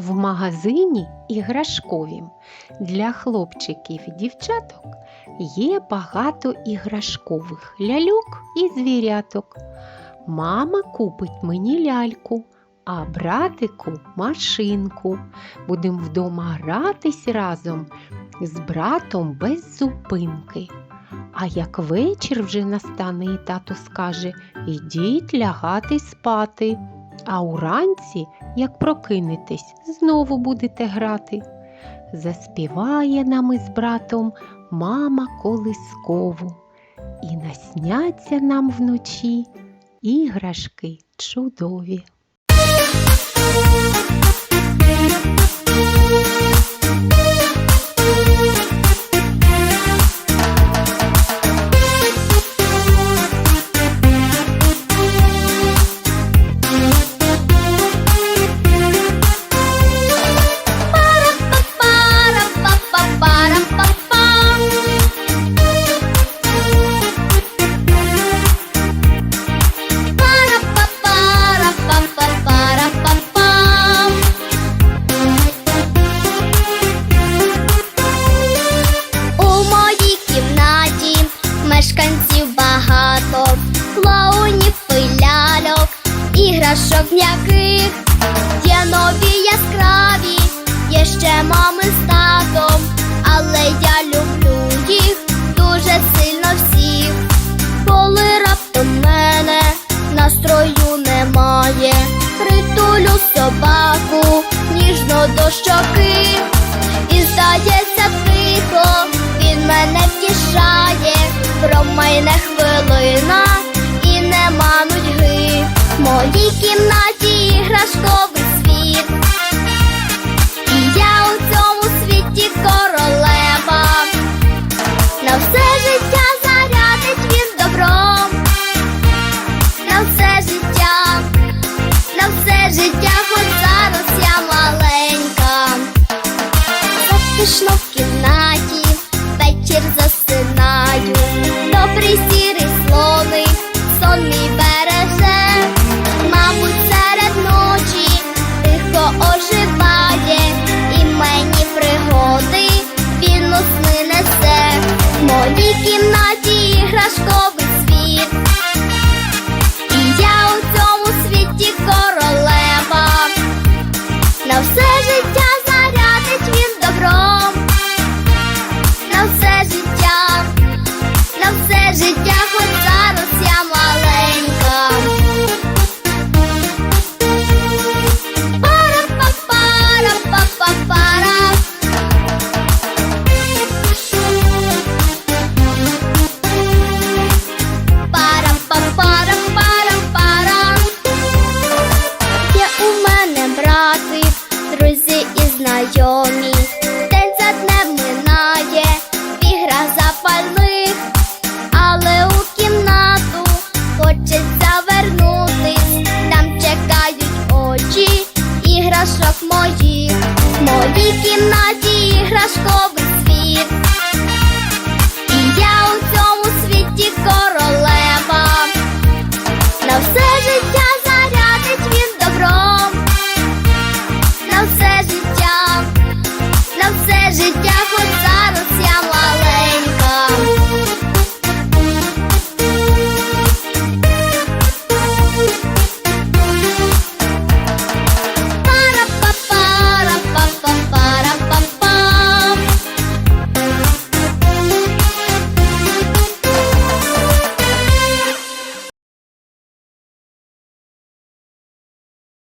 В магазині іграшковім для хлопчиків і дівчаток є багато іграшкових ляльок і звіряток. Мама купить мені ляльку, а братику машинку. Будемо вдома гратись разом з братом без зупинки. А як вечір вже настане, і тато скаже Ідіть лягати спати. А уранці, як прокинетесь, знову будете грати. Заспіває нам із братом мама колискову, і насняться нам вночі іграшки чудові. Іграшок м'яких, є нові яскраві, є ще мами з татом, але я люблю їх дуже сильно всіх. Коли раптом мене настрою немає, притулю собаку ніжно до щоки, моїй кімнаті іграшковий світ, я у цьому світі королева. На все життя зарядить він добром, на все життя, на все життя, хоч зараз я маленька. Затишно іграшковий друзі і знайомі. День за днем минає, ігра запальних, але у кімнату хочеться вернутись. Там чекають очі іграшок моїх. В моїй кімнаті іграшковий